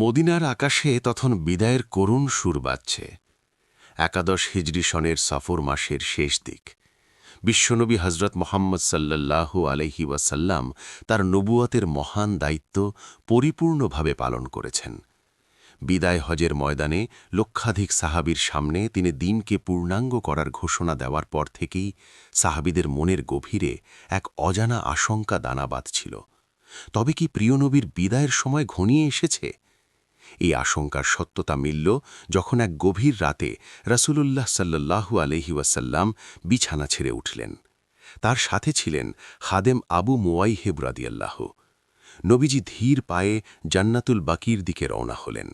মদিনার আকাশে তখন বিদায়ের করুণ সুর বাজছে। একাদশ হিজরি সনের সফর মাসের শেষ দিক। বিশ্বনবী হজরত মোহাম্মদ সাল্লাল্লাহু আলহি ওয়াসাল্লাম তার নবুয়তের মহান দায়িত্ব পরিপূর্ণভাবে পালন করেছেন। বিদায় হজের ময়দানে লক্ষাধিক সাহাবির সামনে তিনি দিনকে পূর্ণাঙ্গ করার ঘোষণা দেওয়ার পর থেকেই সাহাবিদের মনের গভীরে এক অজানা আশঙ্কা দানা বাঁধছিল তবে কি প্রিয়নবীর বিদায়ের সময় ঘনিয়ে এসেছে? এই আশঙ্কার সত্যতা মিলল যখন এক গভীর রাতে রাসূলুল্লাহ সাল্লাল্লাহু আলহি ওয়াসাল্লাম বিছানা ছেড়ে উঠলেন। তার সাথে ছিলেন খাদেম আবু মুয়াইহেব রাদিয়াল্লাহ। নবীজি ধীর পায়ে জান্নাতুল বাকির দিকে রওনা হলেন।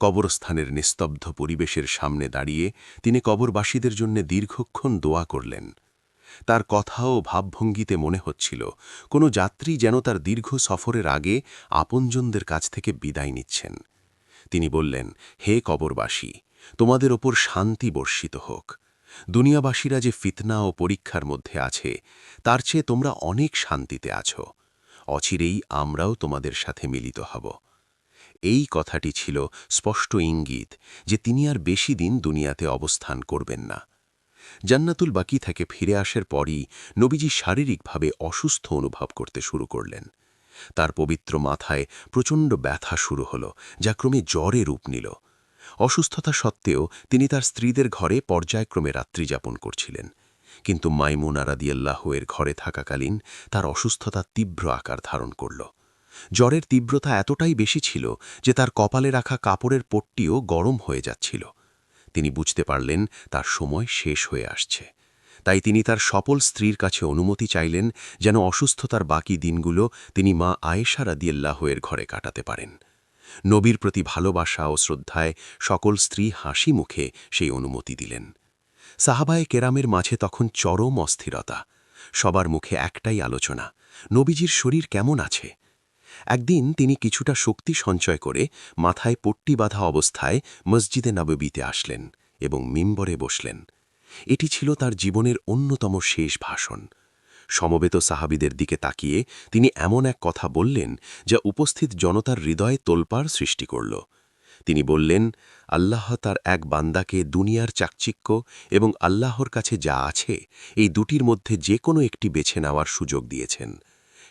কবরস্থানের নিস্তব্ধ পরিবেশের সামনে দাঁড়িয়ে তিনি কবরবাসীদের জন্য দীর্ঘক্ষণ দোয়া করলেন। তার কথা ও ভাবভঙ্গিতে মনে হচ্ছিল, কোনো যাত্রী যেন তার দীর্ঘ সফরের আগে আপনজনদের কাছ থেকে বিদায় নিচ্ছেন। তিনি বললেন, হে কবরবাসী, তোমাদের ওপর শান্তি বর্ষিত হোক। দুনিয়াবাসীরা যে ফিতনা ও পরীক্ষার মধ্যে আছে, তার চেয়ে তোমরা অনেক শান্তিতে আছো। অচিরেই আমরাও তোমাদের সাথে মিলিত হব। এই কথাটি ছিল স্পষ্ট ইঙ্গিত যে তিনি আর বেশি দিন দুনিয়াতে অবস্থান করবেন না। জান্নাতুল বাকি থেকে ফিরে আসার পরই নবীজি শারীরিকভাবে অসুস্থ অনুভব করতে শুরু করলেন। তার পবিত্র মাথায় প্রচণ্ড ব্যথা শুরু হল, যা ক্রমে জ্বরে রূপ নিল। অসুস্থতা সত্ত্বেও তিনি তার স্ত্রীদের ঘরে পর্যায়ক্রমে রাত্রি যাপন করছিলেন। কিন্তু মাইমুন আরাদিয়াল্লাহ এর ঘরে থাকাকালীন তার অসুস্থতা তীব্র আকার ধারণ করল। জ্বরের তীব্রতা এতটাই বেশি ছিল যে তার কপালে রাখা কাপড়ের পট্টিও গরম হয়ে যাচ্ছিল। তিনি বুঝতে পারলেন তার সময় শেষ হয়ে আসছে। তাই তিনি তার সফল স্ত্রীর কাছে অনুমতি চাইলেন যেন অসুস্থতার বাকি দিনগুলো তিনি মা আয়েশা রাদিয়াল্লাহের ঘরে কাটাতে পারেন। নবীর প্রতি ভালোবাসা ও শ্রদ্ধায় সকল স্ত্রী হাসি মুখে সেই অনুমতি দিলেন। সাহাবায়ে কেরামের মাঝে তখন চরম অস্থিরতা। সবার মুখে একটাই আলোচনা, নবীজির শরীর কেমন আছে? একদিন তিনি কিছুটা শক্তি সঞ্চয় করে মাথায় পট্টি বাঁধা অবস্থায় মসজিদে নববীতে আসলেন এবং মিম্বরে বসলেন। এটি ছিল তার জীবনের অন্যতম শেষ ভাষণ। সমবেত সাহাবিদের দিকে তাকিয়ে তিনি এমন এক কথা বললেন যা উপস্থিত জনতার হৃদয়ে তোলপাড় সৃষ্টি করল। তিনি বললেন, আল্লাহ তার এক বান্দাকে দুনিয়ার চাকচিক্য এবং আল্লাহর কাছে যা আছে, এই দুটির মধ্যে যে কোনো একটি বেছে নেওয়ার সুযোগ দিয়েছেন।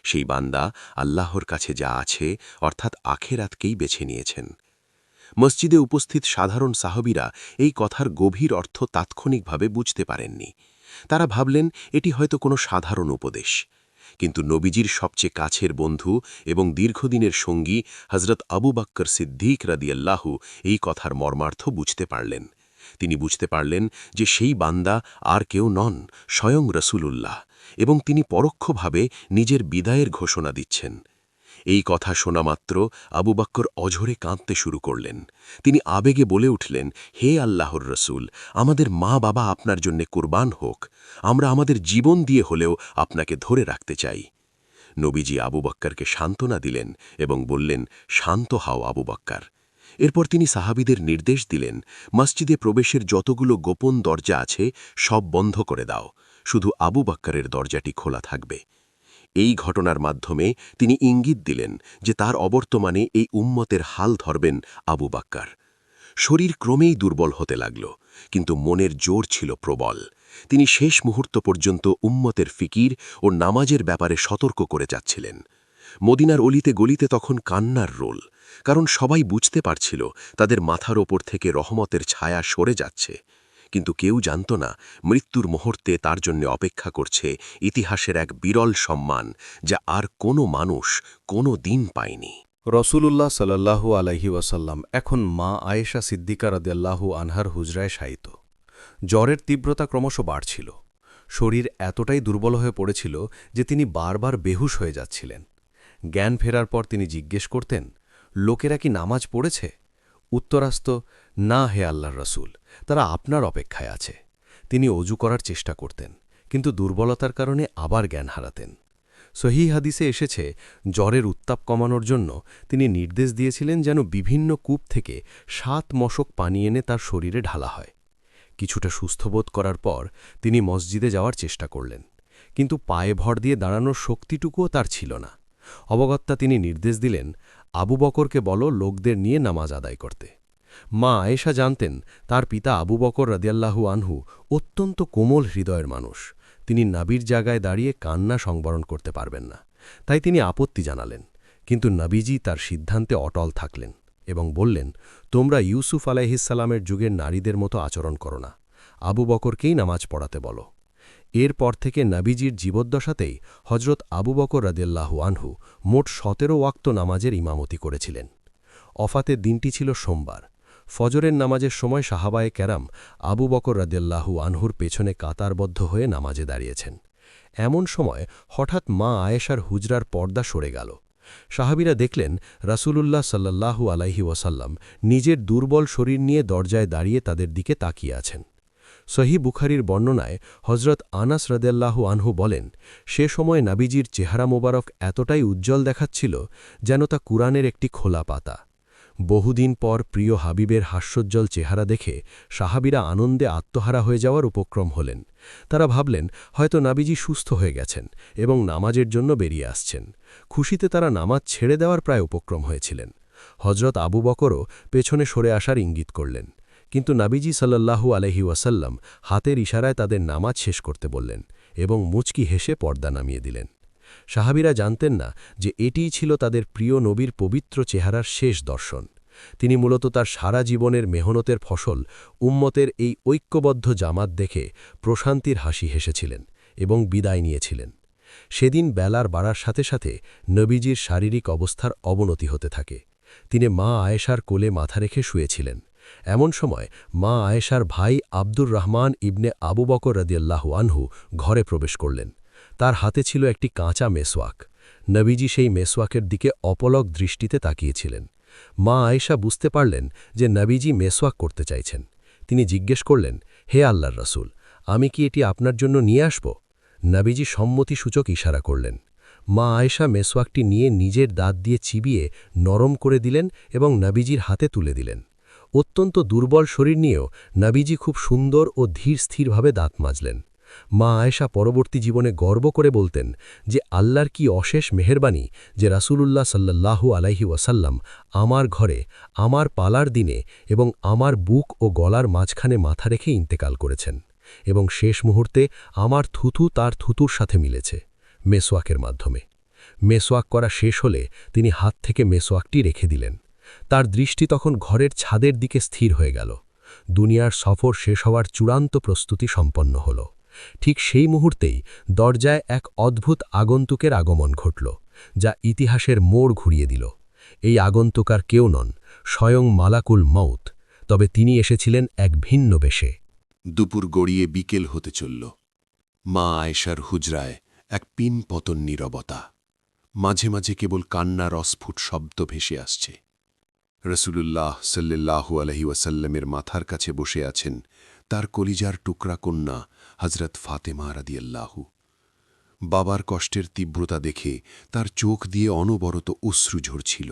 সেই বান্দা আল্লাহর কাছে যা আছে, অর্থাৎ আখেরাতকেই বেছে নিয়েছেন। মসজিদে উপস্থিত সাধারণ সাহবীরা এই কথার গভীর অর্থ তাৎক্ষণিকভাবে বুঝতে পারেননি। তারা ভাবলেন, এটি হয়তো কোনো সাধারণ উপদেশ। কিন্তু নবীজির সবচেয়ে কাছের বন্ধু এবং দীর্ঘদিনের সঙ্গী হজরত আবু বাক্কর সিদ্দিক রাদিয়াল্লাহু এই কথার মর্মার্থ বুঝতে পারলেন। তিনি বুঝতে পারলেন যে সেই বান্দা আর কেউ নন, স্বয়ং রসুলুল্লাহ এবং তিনি পরোক্ষভাবে নিজের বিদায়ের ঘোষণা দিচ্ছেন। এই কথা শোনা মাত্র আবু বাক্কর অঝরে কাঁদতে শুরু করলেন। তিনি আবেগে বলে উঠলেন, হে আল্লাহর রসুল, আমাদের মা বাবা আপনার জন্যে কুরবান হোক। আমরা আমাদের জীবন দিয়ে হলেও আপনাকে ধরে রাখতে চাই। নবীজি আবু বক্কারকে সান্ত্বনা দিলেন এবং বললেন, শান্ত হাও আবু বক্কার। এরপর তিনি সাহাবিদের নির্দেশ দিলেন, মসজিদে প্রবেশের যতগুলো গোপন দরজা আছে সব বন্ধ করে দাও। শুধু আবু বাক্কারের দরজাটি খোলা থাকবে। এই ঘটনার মাধ্যমে তিনি ইঙ্গিত দিলেন যে তার অবর্তমানে এই উম্মতের হাল ধরবেন আবু বাক্কার। শরীর ক্রমেই দুর্বল হতে লাগল, কিন্তু মনের জোর ছিল প্রবল। তিনি শেষ মুহূর্ত পর্যন্ত উম্মতের ফিকির ও নামাজের ব্যাপারে সতর্ক করে যাচ্ছিলেন। মদিনার অলিতে গলিতে তখন কান্নার রোল, কারণ সবাই বুঝতে পারছিল তাদের মাথার ওপর থেকে রহমতের ছায়া সরে যাচ্ছে। কিন্তু কেউ জানত না মৃত্যুর মুহূর্তে তার জন্য অপেক্ষা করছে ইতিহাসের এক বিরল সম্মান যা আর কোনো মানুষ কোনো দিন পায়নি। রসুলুল্লাহ সাল্লাহু আলহি ওয়াসাল্লাম এখন মা আয়েশা সিদ্দিকা রদাল্লাহু আনহার হুজরায় শায়িত। জ্বরের তীব্রতা ক্রমশ বাড়ছিল। শরীর এতটাই দুর্বল হয়ে পড়েছিল যে তিনি বারবার বেহুশ হয়ে যাচ্ছিলেন। জ্ঞান ফেরার পর তিনি জিজ্ঞেস করতেন, লোকেরা কি নামাজ পড়েছে? উত্তরাস্ত, না হে আল্লাহর রসুল। তারা আপনার অপেক্ষায় আছে। তিনি অজু করার চেষ্টা করতেন, কিন্তু দুর্বলতার কারণে আবার জ্ঞান হারাতেন। সহি হাদিসে এসেছে, জ্বরের উত্তাপ কমানোর জন্য তিনি নির্দেশ দিয়েছিলেন যেন বিভিন্ন কূপ থেকে সাত মশক পানি এনে তার শরীরে ঢালা হয়। কিছুটা সুস্থবোধ করার পর তিনি মসজিদে যাওয়ার চেষ্টা করলেন, কিন্তু পায়ে ভর দিয়ে দাঁড়ানোর শক্তিটুকুও তার ছিল না। অবগত্যা তিনি নির্দেশ দিলেন, আবু বকরকে বলো, লোকদের নিয়ে নামাজ আদায় করতে। মা আয়েশা জানতেন, তার পিতা আবু বকর রাদিয়াল্লাহু আনহু অত্যন্ত কোমল হৃদয়ের মানুষ। তিনি নাবির জায়গায় দাঁড়িয়ে কান্না সংবরণ করতে পারবেন না। তাই তিনি আপত্তি জানালেন। কিন্তু নবীজি তার সিদ্ধান্তে অটল থাকলেন এবং বললেন, তোমরা ইউসুফ আলাইহিসাল্লামের যুগের নারীদের মতো আচরণ করো না। আবু বকরকেই নামাজ পড়াতে বলো। এরপর থেকে নাবিজির জীবদ্দশাতেই হজরত আবু বকর রাদিয়াল্লাহু আনহু মোট সতেরো ওয়াক্ত নামাজের ইমামতি করেছিলেন। অফাতের দিনটি ছিল সোমবার। ফজরের নামাজের সময় সাহাবায়ে ক্যারাম আবু বকর রাদিয়াল্লাহু আনহুর পেছনে কাতারবদ্ধ হয়ে নামাজে দাঁড়িয়েছেন। এমন সময় হঠাৎ মা আয়েশার হুজরার পর্দা সরে গেল। সাহাবিরা দেখলেন, রাসূলুল্লাহ সাল্লাল্লাহু আলাইহি ওয়াসাল্লাম নিজের দুর্বল শরীর নিয়ে দরজায় দাঁড়িয়ে তাদের দিকে তাকিয়ে আছেন। সহি বুখারির বর্ণনায় হজরত আনাস রদেল্লাহু আনহু বলেন, সে সময় নাবিজির চেহারা মোবারক এতটাই উজ্জ্বল দেখাচ্ছিল যেন তা কুরআনের একটি খোলা পাতা। বহুদিন পর প্রিয় হাবিবের হাস্যোজ্জ্বল চেহারা দেখে সাহাবিরা আনন্দে আত্মহারা হয়ে যাওয়ার উপক্রম হলেন। তারা ভাবলেন, হয়তো নাবিজি সুস্থ হয়ে গেছেন এবং নামাজের জন্য বেরিয়ে আসছেন। খুশিতে তারা নামাজ ছেড়ে দেওয়ার প্রায় উপক্রম হয়েছিলেন। হজরত আবু বকরও পেছনে সরে আসার ইঙ্গিত করলেন। কিন্তু নাবিজি সাল্লাল্লাহু আলহি ওয়াসাল্লাম হাতের ইশারায় তাদের নামাজ শেষ করতে বললেন এবং মুচকি হেসে পর্দা নামিয়ে দিলেন। সাহাবিরা জানতেন না যে এটিই ছিল তাদের প্রিয় নবীর পবিত্র চেহারার শেষ দর্শন। তিনি মূলত তার সারা জীবনের মেহনতের ফসল উম্মতের এই ঐক্যবদ্ধ জামাত দেখে প্রশান্তির হাসি হেসেছিলেন এবং বিদায় নিয়েছিলেন। সেদিন বেলার বাড়ার সাথে সাথে নবীজির শারীরিক অবস্থার অবনতি হতে থাকে। তিনি মা আয়েশার কোলে মাথা রেখে শুয়েছিলেন। এমন সময় মা আয়েশার ভাই আব্দুর রহমান ইবনে আবু বকর রদিয়াল্লাহু আনহু ঘরে প্রবেশ করলেন। তার হাতে ছিল একটি কাঁচা মেসওয়াক। নবীজি সেই মেসওয়াকের দিকে অপলক দৃষ্টিতে তাকিয়েছিলেন। মা আয়েশা বুঝতে পারলেন যে নবীজি মেসওয়াক করতে চাইছেন। তিনি জিজ্ঞেস করলেন, হে আল্লাহর রসুল, আমি কি এটি আপনার জন্য নিয়ে আসব? নবীজি সম্মতিসূচক ইশারা করলেন। মা আয়েশা মেসওয়াকটি নিয়ে নিজের দাঁত দিয়ে চিবিয়ে নরম করে দিলেন এবং নবীজির হাতে তুলে দিলেন। অত্যন্ত দুর্বল শরীর নিয়েও নাবিজি খুব সুন্দর ও ধীর স্থিরভাবে দাঁত মাজলেন। মা আয়েশা পরবর্তী জীবনে গর্ব করে বলতেন যে আল্লাহর কি অশেষ মেহরবানি যে রাসূলুল্লাহ সাল্লাল্লাহু আলাইহি ওয়াসাল্লাম আমার ঘরে, আমার পালার দিনে এবং আমার বুক ও গলার মাঝখানে মাথা রেখে ইন্তেকাল করেছেন এবং শেষ মুহূর্তে আমার থুথু তার থুতুর সাথে মিলেছে মেসোয়াকের মাধ্যমে। মেসোয়াক করা শেষ হলে তিনি হাত থেকে মেসোয়াকটি রেখে দিলেন। তার দৃষ্টি তখন ঘরের ছাদের দিকে স্থির হয়ে গেল। দুনিয়ার সফর শেষ হওয়ার চূড়ান্ত প্রস্তুতি সম্পন্ন হল। ঠিক সেই মুহূর্তেই দরজায় এক অদ্ভুত আগন্তুকের আগমন ঘটল, যা ইতিহাসের মোড় ঘুরিয়ে দিল। এই আগন্তুকার কেউ নন, স্বয়ং মালাকুল মৌত তবে তিনি এসেছিলেন এক ভিন্ন বেশে। দুপুর গড়িয়ে বিকেল হতে চলল। মা আয়েশার হুজরায় এক পিন পতন নীরবতা। মাঝে মাঝে কেবল কান্নার অস্ফুট শব্দ ভেসে আসছে। রসুলুল্লাহ সাল্লাহু আলহি ওয়াসাল্লামের মাথার কাছে বসে আছেন তার কলিজার টুকরা কন্যা হজরত ফাতেমা রাদিয়াল্লাহু। বাবার কষ্টের তীব্রতা দেখে তার চোখ দিয়ে অনবরত অশ্রু ঝরছিল।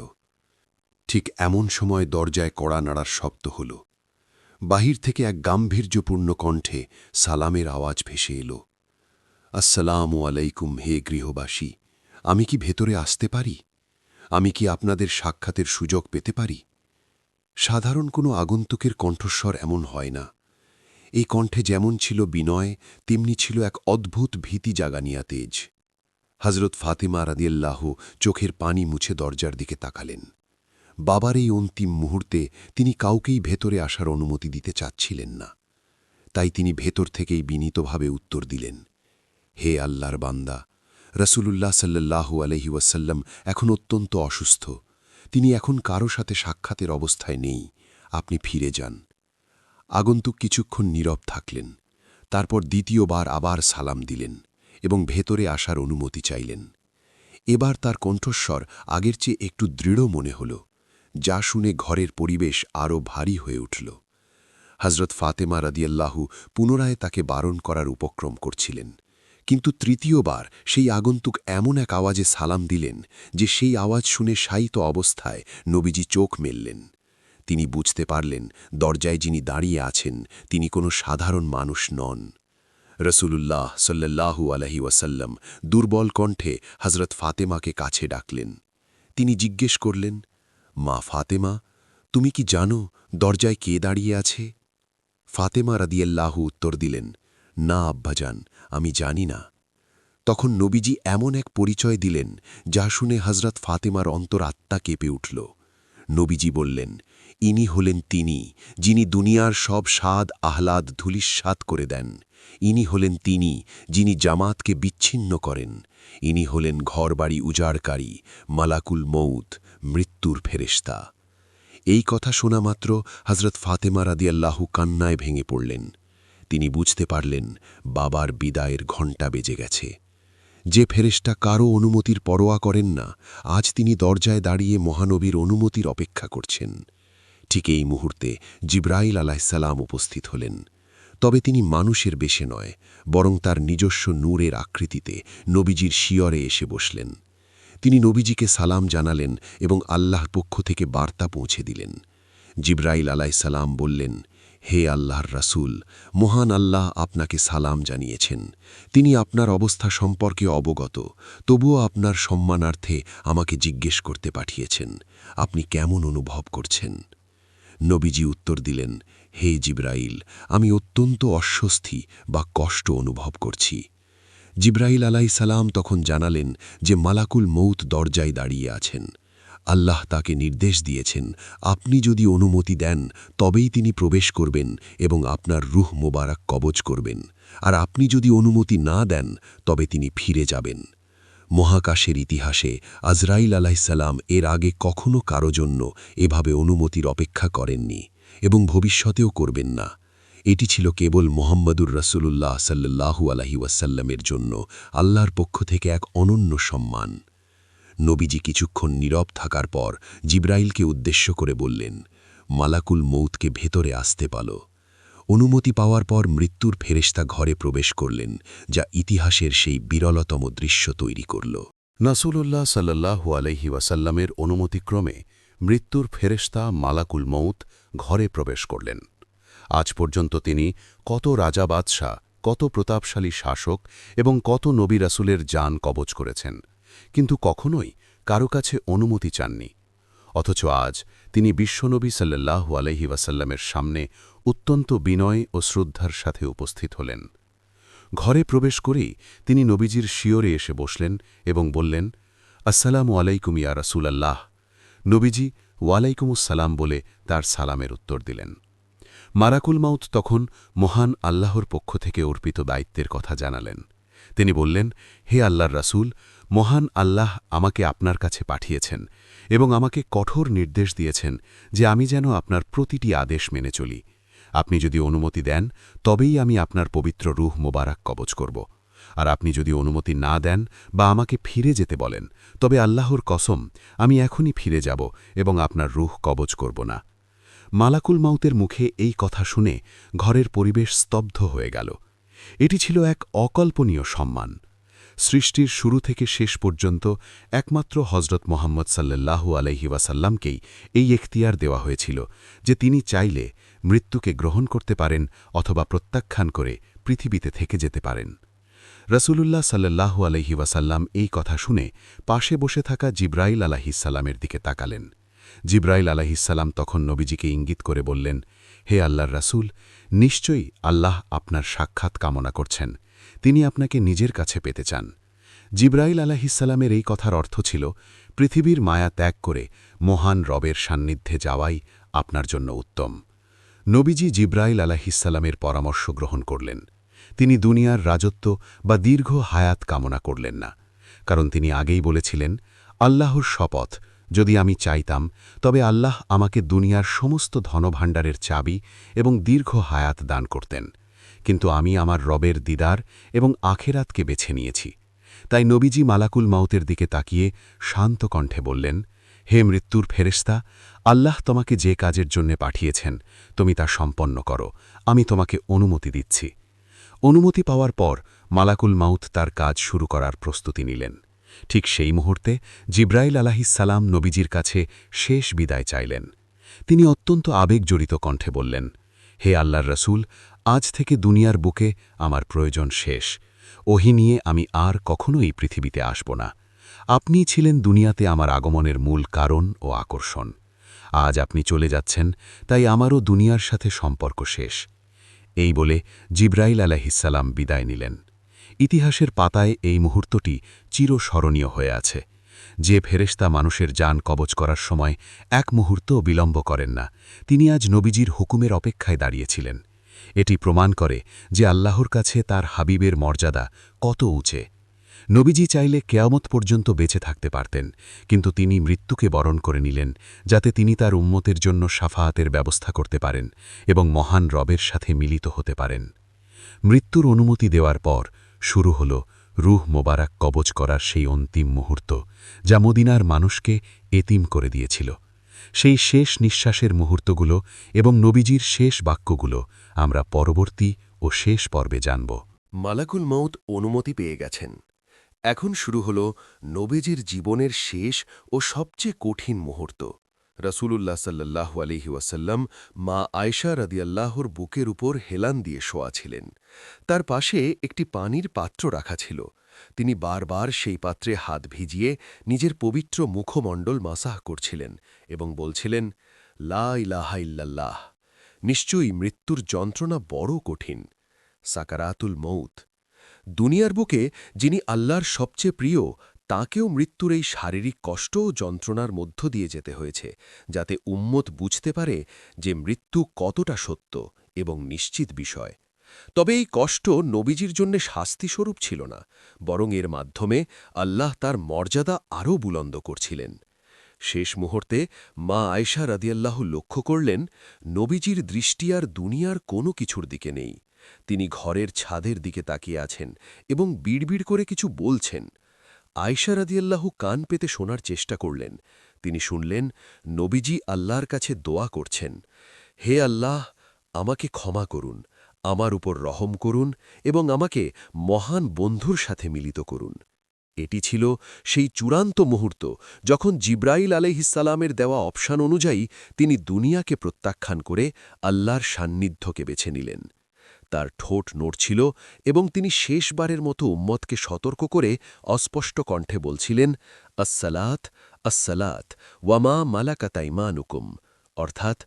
ঠিক এমন সময় দরজায় কড়া নাড়ার শব্দ হল। বাহির থেকে এক গাম্ভীর্যপূর্ণ কণ্ঠে সালামের আওয়াজ ভেসে এল। আসসালাম আলাইকুম হে গৃহবাসী, আমি কি ভেতরে আসতে পারি? আমি কি আপনাদের সাক্ষাতের সুযোগ পেতে পারি? সাধারণ কোনো আগন্তুকের কণ্ঠস্বর এমন হয় না। এই কণ্ঠে যেমন ছিল বিনয়, তেমনি ছিল এক অদ্ভুত ভীতি জাগানিয়া তেজ। হজরত ফাতিমা রাদিয়াল্লাহ চোখের পানি মুছে দরজার দিকে তাকালেন। বাবার এই অন্তিম মুহূর্তে তিনি কাউকেই ভেতরে আসার অনুমতি দিতে চাচ্ছিলেন না। তাই তিনি ভেতর থেকেই বিনীতভাবে উত্তর দিলেন, হে আল্লাহর বান্দা, রসুলুল্লাহ সাল্লাহু আলহি ওয়াসাল্লাম এখন অত্যন্ত অসুস্থ। তিনি এখন কারও সাথে সাক্ষাতের অবস্থায় নেই। আপনি ফিরে যান। আগন্তুক কিছুক্ষণ নীরব থাকলেন, তারপর দ্বিতীয়বার আবার সালাম দিলেন এবং ভেতরে আসার অনুমতি চাইলেন। এবার তার কণ্ঠস্বর আগের চেয়ে একটু দৃঢ় মনে হল, যা শুনে ঘরের পরিবেশ আরও ভারী হয়ে উঠল। হজরত ফাতেমা রাদিয়াল্লাহু পুনরায় তাকে বারণ করার উপক্রম করছিলেন, কিন্তু তৃতীয়বার সেই আগন্তুক এমন এক আওয়াজে সালাম দিলেন যে সেই আওয়াজ শুনে শায়িত অবস্থায় নবীজি চোখ মেললেন। তিনি বুঝতে পারলেন, দরজায় যিনি দাঁড়িয়ে আছেন, তিনি কোনো সাধারণ মানুষ নন। রসুলুল্লাহ সাল্লাহু আলহি ওয়াসাল্লাম দুর্বল কণ্ঠে হজরত ফাতেমাকে কাছে ডাকলেন। তিনি জিজ্ঞেস করলেন, মা ফাতেমা, তুমি কি জানো দরজায় কে দাঁড়িয়ে আছে? ফাতেমা রাদিয়াল্লাহু উত্তর দিলেন, না আব্বাজান, আমি জানি না। তখন নবীজি এমন এক পরিচয় দিলেন, যা শুনে হজরত ফাতেমার অন্তর আত্মা কেঁপে উঠল। নবীজি বললেন, ইনি হলেন তিনি, যিনি দুনিয়ার সব স্বাদ আহ্লাদ ধুলিস্বাদ করে দেন। ইনি হলেন তিনি, যিনি জামাতকে বিচ্ছিন্ন করেন। ইনি হলেন ঘরবাড়ি উজাড়কারী, মালাকুল মৌত মৃত্যুর ফেরেশতা। এই কথা শোনা মাত্র হজরত ফাতেমা রাদিয়াল্লাহু কান্নায় ভেঙে পড়লেন। তিনি বুঝতে পারলেন, বাবার বিদায়ের ঘণ্টা বেজে গেছে। যে ফেরেশটা কারও অনুমতির পরোয়া করেন না, আজ তিনি দরজায় দাঁড়িয়ে মহানবীর অনুমতির অপেক্ষা করছেন। ঠিক এই মুহূর্তে জিব্রাইল আলাহিসাল্লাম উপস্থিত হলেন। তবে তিনি মানুষের বেশে নয়, বরং তার নিজস্ব নূরের আকৃতিতে নবীজির শিয়রে এসে বসলেন। তিনি নবীজিকে সালাম জানালেন এবং আল্লাহর পক্ষ থেকে বার্তা পৌঁছে দিলেন। জিব্রাইল আলাইসালাম বললেন হে আল্লাহর রাসূল, মহান আল্লাহ আপনাকে সালাম জানিয়েছেন। তিনি আপনার অবস্থা সম্পর্কে অবগত, তবুও আপনার সম্মানার্থে আমাকে জিজ্ঞেস করতে পাঠিয়েছেন। আপনি কেমন অনুভব করছেন? নবীজি উত্তর দিলেন, হে জিব্রাইল, আমি অত্যন্ত অস্বস্তি বা কষ্ট অনুভব করছি। জিব্রাইল আলাই সালাম তখন জানালেন যে মালাকুল মৌত দরজায় দাঁড়িয়ে আছেন। আল্লাহ তাকে নির্দেশ দিয়েছেন, আপনি যদি অনুমতি দেন, তবেই তিনি প্রবেশ করবেন এবং আপনার রুহ মোবারক কবজ করবেন। আর আপনি যদি অনুমতি না দেন, তবে তিনি ফিরে যাবেন। মহাকাশের ইতিহাসে আজরাইল আলাইসাল্লাম এর আগে কখনো কারও জন্য এভাবে অনুমতির অপেক্ষা করেননি এবং ভবিষ্যতেও করবেন না। এটি ছিল কেবল মোহাম্মদুর রসুল্লাহ সাল্লাহু আলহি ওয়াসাল্লামের জন্য আল্লাহর পক্ষ থেকে এক অনন্য সম্মান। নবীজি কিছুক্ষণ নীরব থাকার পর জিব্রাইলকে উদ্দেশ্য করে বললেন, মালাকুল মৌতকে ভেতরে আসতে পালো। অনুমতি পাওয়ার পর মৃত্যুর ফেরেশতা ঘরে প্রবেশ করলেন, যা ইতিহাসের সেই বিরলতম দৃশ্য তৈরি করল। নাসুলুল্লাহ সাল্লাহু আলহি ওয়াসাল্লামের অনুমতিক্রমে মৃত্যুর ফেরেশতা মালাকুল মৌত ঘরে প্রবেশ করলেন। আজ পর্যন্ত তিনি কত রাজা বাদশাহ, কত প্রতাপশালী শাসক এবং কত নবী রাসুলের যান কবচ করেছেন। কিন্তু কখনোই কারও কাছে অনুমতি চাননি। অথচ আজ তিনি বিশ্বনবী সাল্লাহু আলহি ওয়াসাল্লামের সামনে অত্যন্ত বিনয় ও শ্রদ্ধার সাথে উপস্থিত হলেন। ঘরে প্রবেশ করেই তিনি নবীজির শিওরে এসে বসলেন এবং বললেন, আসসালামু আলাইকুম ইয়া রাসূলাল্লাহ। নবীজি ওয়ালাইকুমুসসালাম বলে তার সালামের উত্তর দিলেন। মারাকুল মাউত তখন মহান আল্লাহর পক্ষ থেকে অর্পিত দায়িত্বের কথা জানালেন। তিনি বললেন, হে আল্লাহর রাসূল, মহান আল্লাহ আমাকে আপনার কাছে পাঠিয়েছেন এবং আমাকে কঠোর নির্দেশ দিয়েছেন যে আমি যেন আপনার প্রতিটি আদেশ মেনে চলি। আপনি যদি অনুমতি দেন, তবেই আমি আপনার পবিত্র রুহ মোবারক কবচ করব। আর আপনি যদি অনুমতি না দেন বা আমাকে ফিরে যেতে বলেন, তবে আল্লাহর কসম, আমি এখনই ফিরে যাব এবং আপনার রুহ কবচ করব না। মালাকুল মাউতের মুখে এই কথা শুনে ঘরের পরিবেশ স্তব্ধ হয়ে গেল। এটি ছিল এক অকল্পনীয় সম্মান। সৃষ্টির শুরু থেকে শেষ পর্যন্ত একমাত্র হজরত মোহাম্মদ সাল্লাল্লাহু আলহি ওয়াসাল্লামকেই এই এখতিয়ার দেওয়া হয়েছিল যে তিনি চাইলে মৃত্যুকে গ্রহণ করতে পারেন অথবা প্রত্যাখ্যান করে পৃথিবীতে থেকে যেতে পারেন। রসুলুল্লাহ সাল্লাহু আলহি ওয়াসাল্লাম এই কথা শুনে পাশে বসে থাকা জিব্রাইল আলাহিসাল্লামের দিকে তাকালেন। জিব্রাইল আলাহিসাল্লাম তখন নবীজিকে ইঙ্গিত করে বললেন, হে আল্লাহর রাসূল নিশ্চয়ই আল্লাহ আপনার সাক্ষাৎ কামনা করছেন। তিনি আপনাকে নিজের কাছে পেতে চান। জিব্রাইল আলাহিসাল্লামের এই কথার অর্থ ছিল, পৃথিবীর মায়া ত্যাগ করে মহান রবের সান্নিধ্যে যাওয়াই আপনার জন্য উত্তম। নবীজি জিব্রাইল আলাহিসাল্লামের পরামর্শ গ্রহণ করলেন। তিনি দুনিয়ার রাজত্ব বা দীর্ঘ হায়াত কামনা করলেন না। কারণ তিনি আগেই বলেছিলেন, আল্লাহর শপথ যদি আমি চাইতাম, তবে আল্লাহ আমাকে দুনিয়ার সমস্ত ধনভাণ্ডারের চাবি এবং দীর্ঘ হায়াত দান করতেন। কিন্তু আমি আমার রবের দিদার এবং আখেরাতকে বেছে নিয়েছি। তাই নবীজি মালাকুল মাউতের দিকে তাকিয়ে শান্ত কণ্ঠে বললেন, হে মৃত্যুর ফেরেস্তা আল্লাহ তোমাকে যে কাজের জন্য পাঠিয়েছেন, তুমি তা সম্পন্ন করো। আমি তোমাকে অনুমতি দিচ্ছি। অনুমতি পাওয়ার পর মালাকুল মাউত তার কাজ শুরু করার প্রস্তুতি নিলেন। ঠিক সেই মুহূর্তে জিব্রাইল আলাহিসাল্লাম নবীজির কাছে শেষ বিদায় চাইলেন। তিনি অত্যন্ত আবেগজড়িত কণ্ঠে বললেন, হে আল্লাহর রসুল, আজ থেকে দুনিয়ার বুকে আমার প্রয়োজন শেষ। ওহি নিয়ে আমি আর কখনোই পৃথিবীতে আসব না। আপনি ছিলেন দুনিয়াতে আমার আগমনের মূল কারণ ও আকর্ষণ। আজ আপনি চলে যাচ্ছেন, তাই আমারও দুনিয়ার সাথে সম্পর্ক শেষ। এই বলে জিব্রাইল আলাহিসাল্লাম বিদায় নিলেন। ইতিহাসের পাতায় এই মুহূর্তটি চিরস্মরণীয় হয়ে আছে। যে ফেরেশতা মানুষের যান কবচ করার সময় এক মুহূর্তও বিলম্ব করেন না, তিনি আজ নবীজির হুকুমের অপেক্ষায় দাঁড়িয়েছিলেন। এটি প্রমাণ করে যে আল্লাহর কাছে তার হাবিবের মর্যাদা কত উঁচে। নবীজি চাইলে কেয়ামত পর্যন্ত বেঁচে থাকতে পারতেন, কিন্তু তিনি মৃত্যুকে বরণ করে নিলেন, যাতে তিনি তার উম্মতের জন্য সাফাহাতের ব্যবস্থা করতে পারেন এবং মহান রবের সাথে মিলিত হতে পারেন। মৃত্যুর অনুমতি দেওয়ার পর শুরু হল রুহ মোবারক কবচ করার সেই অন্তিম মুহূর্ত, যা মদিনার মানুষকে এতিম করে দিয়েছিল। সেই শেষ নিঃশ্বাসের মুহূর্তগুলো এবং নবীজির শেষ বাক্যগুলো আমরা পরবর্তী ও শেষ পর্বে জানব। মালাকুল মৌত অনুমতি পেয়ে গেছেন। এখন শুরু হল নবীজির জীবনের শেষ ও সবচেয়ে কঠিন মুহূর্ত। রসুলুল্লাহ সাল্লাহ আলহি ওয়াসাল্লাম মা আয়সা রদিয়াল্লাহর বুকের উপর হেলান দিয়ে শোয়া ছিলেন। তার পাশে একটি পানির পাত্র রাখা ছিল। তিনি বারবার সেই পাত্রে হাত ভিজিয়ে নিজের পবিত্র মুখমণ্ডল মাসাহ করছিলেন এবং বলছিলেন, লা ইলাহা ইল্লাল্লাহ, নিশ্চয়ই মৃত্যুর যন্ত্রণা বড় কঠিন। সাকারাতুল মৌত দুনিয়ার বুকে যিনি আল্লাহর সবচেয়ে প্রিয় তাকেও মৃত্যুর এই শারীরিক কষ্ট ও যন্ত্রণার মধ্য দিয়ে যেতে হয়েছে, যাতে উম্মত বুঝতে পারে যে মৃত্যু কতটা সত্য এবং নিশ্চিত বিষয়। তবে এই কষ্ট নবীজির জন্য শাস্তিস্বরূপ ছিল না, বরং এর মাধ্যমে আল্লাহ তার মর্যাদা আরও বুলন্দ করছিলেন। শেষ মুহূর্তে মা আয়সা রাদিয়াল্লাহ লক্ষ্য করলেন, নবীজির দৃষ্টি আর দুনিয়ার কোনো কিছুর দিকে নেই। তিনি ঘরের ছাদের দিকে তাকিয়ে আছেন এবং বিড়বিড় করে কিছু বলছেন। আয়সা রাদিয়াল্লাহু কান পেতে শোনার চেষ্টা করলেন। তিনি শুনলেন, নবীজি আল্লাহর কাছে দোয়া করছেন, হে আল্লাহ, আমাকে ক্ষমা করুন, আমার উপর রহম করুন এবং আমাকে মহান বন্ধুর সাথে মিলিত করুন। এটি ছিল সেই চূড়ান্ত মুহূর্ত যখন জিব্রাইল আলহিসালামের দেওয়া অপশান অনুযায়ী তিনি দুনিয়াকে প্রত্যাখ্যান করে আল্লাহর সান্নিধ্যকে বেছে নিলেন। তার ঠোঁট নড়ছিল এবং তিনি শেষবারের মতো উম্মতকে সতর্ক করে অস্পষ্ট কণ্ঠে বলছিলেন, আসসালাত আসসালাত, ওয়ামা মালাকাতাইমানুকুম অর্থাৎ,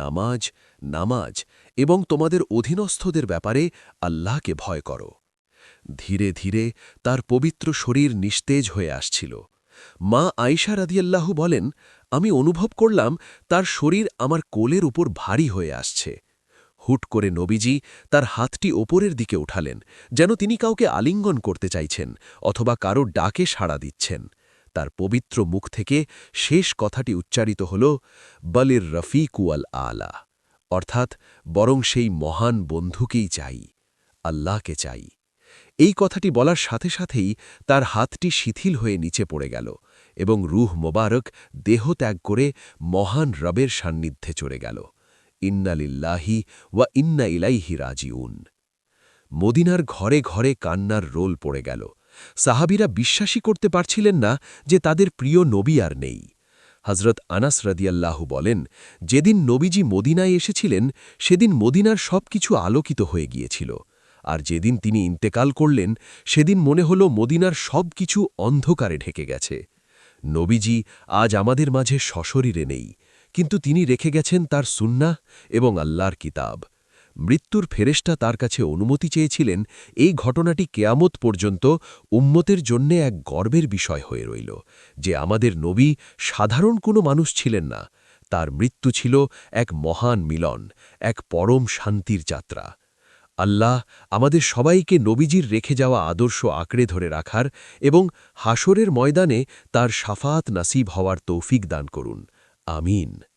নামাজ নামাজ এবং তোমাদের অধীনস্থদের ব্যাপারে আল্লাহকে ভয় করো। ধীরে ধীরে তার পবিত্র শরীর নিস্তেজ হয়ে আসছিল। মা আইসা রাদিয়াল্লাহু বলেন, আমি অনুভব করলাম তার শরীর আমার কোলের উপর ভারী হয়ে আসছে। হুট করে নবীজি তার হাতটি ওপরের দিকে উঠালেন, যেন তিনি কাউকে আলিঙ্গন করতে চাইছেন অথবা কারও ডাকে সাড়া দিচ্ছেন। তার পবিত্র মুখ থেকে শেষ কথাটি উচ্চারিত হল, বলির রফিকুয়াল আলা অর্থাৎ বরং সেই মহান বন্ধুকেই চাই, আল্লাহকে চাই। এই কথাটি বলার সাথে সাথেই তার হাতটি শিথিল হয়ে নিচে পড়ে গেল এবং রুহ মোবারক দেহ ত্যাগ করে মহান রবের সান্নিধ্যে চড়ে গেল। ইন্নালিল্লাহি ওয়া ইন্না ইলাইহি রাজিউন। মদিনার ঘরে ঘরে কান্নার রোল পড়ে গেল। সাহাবিরা বিশ্বাসই করতে পারছিলেন না যে তাদের প্রিয় নবী আর নেই। হজরত আনাস রদিয়াল্লাহু বলেন, যেদিন নবীজি মদিনায় এসেছিলেন, সেদিন মদিনার সব কিছু আলোকিত হয়ে গিয়েছিল। আর যেদিন তিনি ইন্তেকাল করলেন, সেদিন মনে হল মদিনার সব কিছু অন্ধকারে ঢেকে গেছে। নবীজি আজ আমাদের মাঝে সশরীরে নেই। কিন্তু তিনি রেখে গেছেন তার সুন্নাহ এবং আল্লাহর কিতাব। মৃত্যুর ফেরেস্টা তার কাছে অনুমতি চেয়েছিলেন, এই ঘটনাটি কেয়ামত পর্যন্ত উম্মতের জন্যে এক গর্বের বিষয় হয়ে রইল, যে আমাদের নবী সাধারণ কোনো মানুষ ছিলেন না। তার মৃত্যু ছিল এক মহান মিলন, এক পরম শান্তির যাত্রা। আল্লাহ আমাদের সবাইকে নবীজির রেখে যাওয়া আদর্শ আঁকড়ে ধরে রাখার এবং হাসরের ময়দানে তার সাফাত নাসিব হওয়ার তৌফিক দান করুন। آمین۔